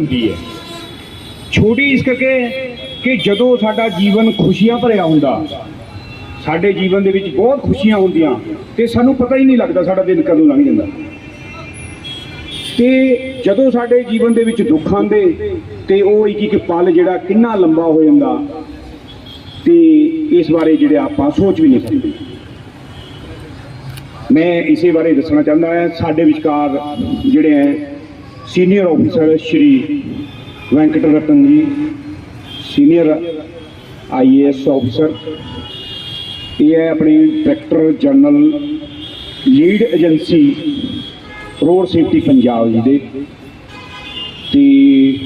ਲੰਬੀ ਹੈ। ਛੋਟੀ ਇਸ ਕਰਕੇ ਕਿ ਜਦੋਂ ਸਾਡਾ ਜੀਵਨ ਖੁਸ਼ੀਆਂ ਭਰਿਆ ਹੁੰਦਾ, ਸਾਡੇ ਜੀਵਨ ਦੇ ਵਿੱਚ ਬਹੁਤ ਖੁਸ਼ੀਆਂ ਹੁੰਦੀਆਂ ਤੇ ਸਾਨੂੰ ਪਤਾ ਹੀ ਨਹੀਂ ਲੱਗਦਾ ਸਾਡਾ ਦਿਨ ਕਦੋਂ ਲੰਘ ਜਾਂਦਾ। ਤੇ ਜਦੋਂ ਸਾਡੇ ਜੀਵਨ ਦੇ ਵਿੱਚ ਦੁੱਖ ਆਉਂਦੇ ਤੇ ਉਹ ਇੱਕ ਇੱਕ ਪਲ ਜਿਹੜਾ ਕਿੰਨਾ ਲੰਬਾ ਹੋ ਜਾਂਦਾ ਤੇ ਇਸ ਬਾਰੇ ਜਿਹੜੇ ਆਪਾਂ ਸੋਚ ਵੀ ਨਹੀਂ ਸਕਦੇ। ਮੈਂ ਇਸੇ ਬਾਰੇ ਦੱਸਣਾ ਚਾਹੁੰਦਾ ਹਾਂ, ਸਾਡੇ ਵਿਚਕਾਰ ਜਿਹੜੇ ਹੈ senior officer Shri Venkat Ratan ji, senior IAS officer. ਇਹ ਹੈ ਆਪਣੀ director general lead agency road safety Punjab ji ਦੇ। ਤੇ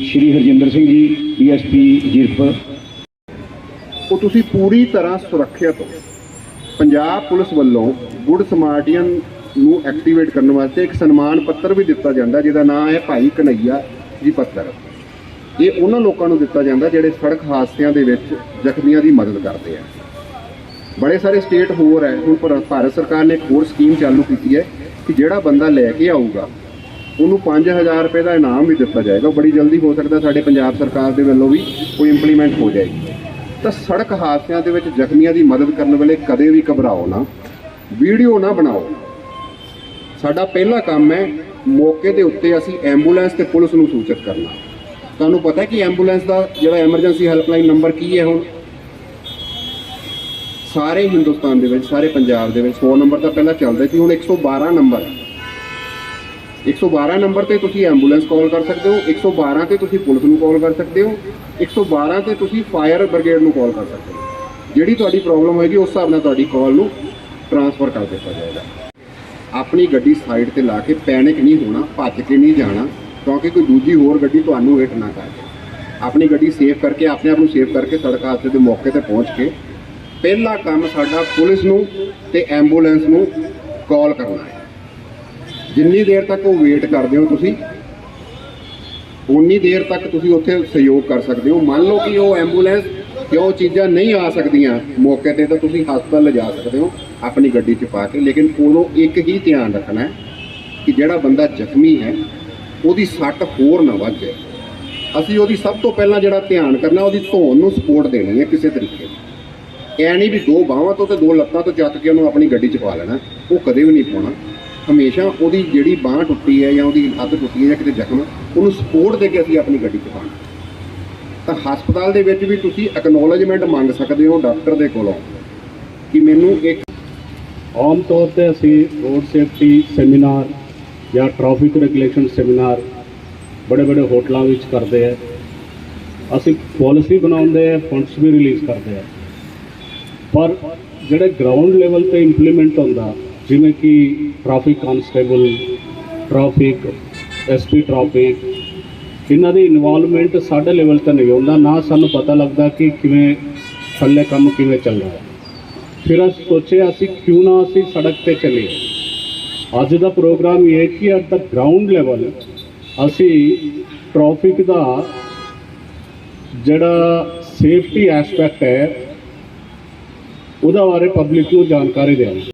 ਸ਼੍ਰੀ ਹਰਜਿੰਦਰ ਸਿੰਘ ਜੀ, ਡੀਐਸਪੀ ਜੀਰਪੁਰ ਉਹ ਤੁਸੀਂ ਪੂਰੀ ਤਰ੍ਹਾਂ ਸੁਰੱਖਿਅਤ ਹੋ। ਪੰਜਾਬ ਪੁਲਿਸ ਵੱਲੋਂ ਗੁੱਡ ਸਮਾਰਟੀਅਨ ਨੂੰ ਐਕਟੀਵੇਟ ਕਰਨ ਵਾਸਤੇ ਇੱਕ ਸਨਮਾਨ ਪੱਤਰ ਵੀ ਦਿੱਤਾ ਜਾਂਦਾ, ਜਿਹਦਾ ਨਾਮ ਹੈ ਭਾਈ ਕਨਈਆ ਜੀ ਪੱਤਰ। ਇਹ ਉਹਨਾਂ ਲੋਕਾਂ ਨੂੰ ਦਿੱਤਾ ਜਾਂਦਾ ਜਿਹੜੇ ਸੜਕ ਹਾਦਸਿਆਂ ਦੇ ਵਿੱਚ ਜ਼ਖਮੀਆਂ ਦੀ ਮਦਦ ਕਰਦੇ ਆ। ਬੜੇ ਸਾਰੇ ਸਟੇਟ ਹੋਰ ਹੈ, ਹੁਣ ਭਾਰਤ ਸਰਕਾਰ ਨੇ ਇੱਕ ਹੋਰ ਸਕੀਮ ਚਾਲੂ ਕੀਤੀ ਹੈ ਕਿ ਜਿਹੜਾ ਬੰਦਾ ਲੈ ਕੇ ਆਊਗਾ, ਉਹਨੂੰ 5000 ਰੁਪਏ ਦਾ ਇਨਾਮ ਵੀ ਦਿੱਤਾ ਜਾਏਗਾ। ਬੜੀ ਜਲਦੀ ਹੋ ਸਕਦਾ ਸਾਡੇ ਪੰਜਾਬ ਸਰਕਾਰ ਦੇ ਵੱਲੋਂ ਵੀ ਕੋਈ ਇੰਪਲੀਮੈਂਟ ਹੋ ਜਾਏਗੀ ਤਾਂ ਸੜਕ ਹਾਦਸਿਆਂ ਦੇ ਵਿੱਚ ਜ਼ਖਮੀਆਂ ਦੀ ਮਦਦ ਕਰਨ ਵੇਲੇ ਕਦੇ ਵੀ ਘਬਰਾਓ ਨਾ, ਵੀਡੀਓ ਨਾ ਬਣਾਓ। ਸਾਡਾ ਪਹਿਲਾ ਕੰਮ ਹੈ ਮੌਕੇ ਦੇ ਉੱਤੇ ਅਸੀਂ ਐਂਬੂਲੈਂਸ ਤੇ ਪੁਲਿਸ ਨੂੰ ਸੂਚਿਤ ਕਰਨਾ। ਤੁਹਾਨੂੰ ਪਤਾ ਹੈ ਕਿ ਐਂਬੂਲੈਂਸ ਦਾ ਜਿਹੜਾ ਐਮਰਜੈਂਸੀ ਹੈਲਪਲਾਈਨ ਨੰਬਰ ਕੀ ਹੈ ਹੁਣ? ਸਾਰੇ ਹਿੰਦੁਸਤਾਨ ਦੇ ਵਿੱਚ, ਸਾਰੇ ਪੰਜਾਬ ਦੇ ਵਿੱਚ 100 ਨੰਬਰ ਤਾਂ ਪਹਿਲਾਂ ਚੱਲਦੇ ਸੀ, ਹੁਣ 112 ਨੰਬਰ ਹੈ। 112 ਨੰਬਰ ਤੇ ਤੁਸੀਂ ਐਂਬੂਲੈਂਸ ਕਾਲ ਕਰ ਸਕਦੇ ਹੋ 112 ਤੇ ਤੁਸੀਂ ਪੁਲਿਸ ਨੂੰ ਕਾਲ ਕਰ ਸਕਦੇ ਹੋ 112 ਤੇ ਤੁਸੀਂ ਫਾਇਰ ਬ੍ਰਿਗੇਡ ਨੂੰ ਕਾਲ ਕਰ ਸਕਦੇ ਹੋ। ਜਿਹੜੀ ਤੁਹਾਡੀ ਪ੍ਰੋਬਲਮ ਹੋਏਗੀ, ਉਸ ਹਿਸਾਬ ਨਾਲ ਤੁਹਾਡੀ ਕਾਲ ਨੂੰ ਟਰਾਂਸਫਰ ਕਰ ਦਿੱਤਾ ਜਾਏਗਾ। ਆਪਣੀ ਗੱਡੀ ਸਾਈਡ ਤੇ ਲਾ ਕੇ ਪੈਨਿਕ ਨਹੀਂ ਹੋਣਾ, ਭੱਜ ਕੇ ਨਹੀਂ ਜਾਣਾ, ਕਿਉਂਕਿ ਕੋਈ ਦੂਜੀ ਹੋਰ ਗੱਡੀ ਤੁਹਾਨੂੰ ਹਿੱਟ ਨਾ ਕਰ ਆਪਣੀ ਗੱਡੀ ਸੇਫ ਕਰਕੇ, ਆਪਣੇ ਆਪ ਨੂੰ ਸੇਫ ਕਰਕੇ ਸੜਕ ਹਾਦਸੇ ਦੇ ਮੌਕੇ ਤੇ ਪਹੁੰਚ ਕੇ ਪਹਿਲਾ ਕੰਮ ਸਾਡਾ ਪੁਲਿਸ ਨੂੰ ਤੇ ਐਂਬੂਲੈਂਸ ਨੂੰ ਕਾਲ ਕਰਨਾ ਹੈ। ਜਿੰਨੀ ਦੇਰ ਤੱਕ ਉਹ ਵੇਟ ਕਰਦੇ ਹੋ ਤੁਸੀਂ ਉਨੀ ਦੇਰ ਤੱਕ ਤੁਸੀਂ ਉੱਥੇ ਸਹਿਯੋਗ ਕਰ ਸਕਦੇ ਹੋ। ਮੰਨ ਲਓ ਕਿ ਉਹ ਐਂਬੂਲੈਂਸ ਕਿ ਉਹ ਚੀਜ਼ਾਂ ਨਹੀਂ ਆ ਸਕਦੀਆਂ। ਮੌਕੇ ਤੇ ਤਾਂ ਤੁਸੀਂ ਹਸਪਤਾਲ ਲਿਜਾ ਸਕਦੇ ਹੋ, ਆਪਣੀ ਗੱਡੀ 'ਚ ਪਾ ਕੇ। ਲੇਕਿਨ ਉਦੋਂ ਇੱਕ ਹੀ ਧਿਆਨ ਰੱਖਣਾ ਹੈ ਕਿ ਜਿਹੜਾ ਬੰਦਾ ਜ਼ਖਮੀ ਹੈ, ਉਹਦੀ ਸੱਟ ਹੋਰ ਨਾ ਵੱਧ ਜਾਏ। ਅਸੀਂ ਉਹਦੀ ਸਭ ਤੋਂ ਪਹਿਲਾਂ ਜਿਹੜਾ ਧਿਆਨ ਕਰਨਾ, ਉਹਦੀ ਧੋਣ ਨੂੰ ਸਪੋਰਟ ਦੇਣੀ ਹੈ ਕਿਸੇ ਤਰੀਕੇ ਨਾਲ। ਐ ਨਹੀਂ ਵੀ ਦੋ ਬਾਹਾਂ ਤੋਂ ਤੇ ਦੋ ਲੱਤਾਂ ਤੋਂ ਚੱਕ ਕੇ ਉਹਨੂੰ ਆਪਣੀ ਗੱਡੀ 'ਚ ਪਾ ਲੈਣਾ, ਉਹ ਕਦੇ ਵੀ ਨਹੀਂ ਪਾਉਣਾ। ਹਮੇਸ਼ਾ ਉਹਦੀ ਜਿਹੜੀ ਬਾਹ ਟੁੱਟੀ ਹੈ ਜਾਂ ਉਹਦੀ ਹੱਥ ਟੁੱਟੀ ਹੈ ਜਾਂ ਕਿਤੇ ਜ਼ਖਮ ਉਹਨੂੰ ਸਪੋਰਟ ਦੇ ਕੇ ਅਸੀਂ ਆਪਣੀ ਗੱਡੀ 'ਚ ਪਾਉਣਾ। ਤਾਂ ਹਸਪਤਾਲ ਦੇ ਵਿੱਚ ਵੀ ਤੁਸੀਂ ਐਕਨੋਲਜਮੈਂਟ ਮੰਗ ਸਕਦੇ ਹੋ ਡਾਕਟਰ ਦੇ ਕੋਲੋਂ ਕਿ ਮੈਨੂੰ ਇੱਕ ਆਮ ਤੌਰ ਤੇ ਅਸੀਂ ਰੋਡ ਸੇਫਟੀ ਸੈਮੀਨਾਰ ਜਾਂ ਟ੍ਰੈਫਿਕ ਰੈਗੂਲੇਸ਼ਨ ਸੈਮੀਨਾਰ ਬੜੇ ਬੜੇ ਹੋਟਲਾਂ ਵਿੱਚ ਕਰਦੇ ਆ। ਅਸੀਂ ਪਾਲਿਸੀ ਬਣਾਉਂਦੇ ਆ ਫੰਡਸ ਵੀ ਰਿਲੀਜ਼ ਕਰਦੇ ਆ। ਪਰ ਜਿਹੜੇ ਗਰਾਊਂਡ ਲੈਵਲ ਤੇ ਇੰਪਲੀਮੈਂਟ ਹੁੰਦਾ, ਜਿਵੇਂ ਕਿ traffic constable traffic SP traffic ਇਹਨਾਂ ਦੀ ਇਨਵੋਲਵਮੈਂਟ ਸਾਡੇ ਲੈਵਲ ਤੇ ਨਹੀਂ ਹੁੰਦਾ, ਨਾ ਸਾਨੂੰ ਪਤਾ ਲੱਗਦਾ ਕਿ ਕਿਵੇਂ ਥੱਲੇ ਕੰਮ ਕਿਵੇਂ ਚੱਲ ਰਿਹਾ। ਫਿਰ ਅਸੀਂ ਸੋਚਿਆ ਅਸੀਂ ਕਿਉਂ ਨਾ ਅਸੀਂ ਸੜਕ ਤੇ ਚੱਲੀਏ। ਅੱਜ ਦਾ ਪ੍ਰੋਗਰਾਮ ਇਹ ਹੈ ਕਿ ਐਟ ਦਾ ਗਰਾਊਂਡ ਲੈਵਲ ਅਸੀਂ ਟ੍ਰੈਫਿਕ ਦਾ ਜਿਹੜਾ ਸੇਫਟੀ ਐਸਪੈਕਟ ਹੈ, ਉਹਦਾ ਬਾਰੇ ਪਬਲਿਕ ਨੂੰ ਜਾਣਕਾਰੀ ਦੇਣੀ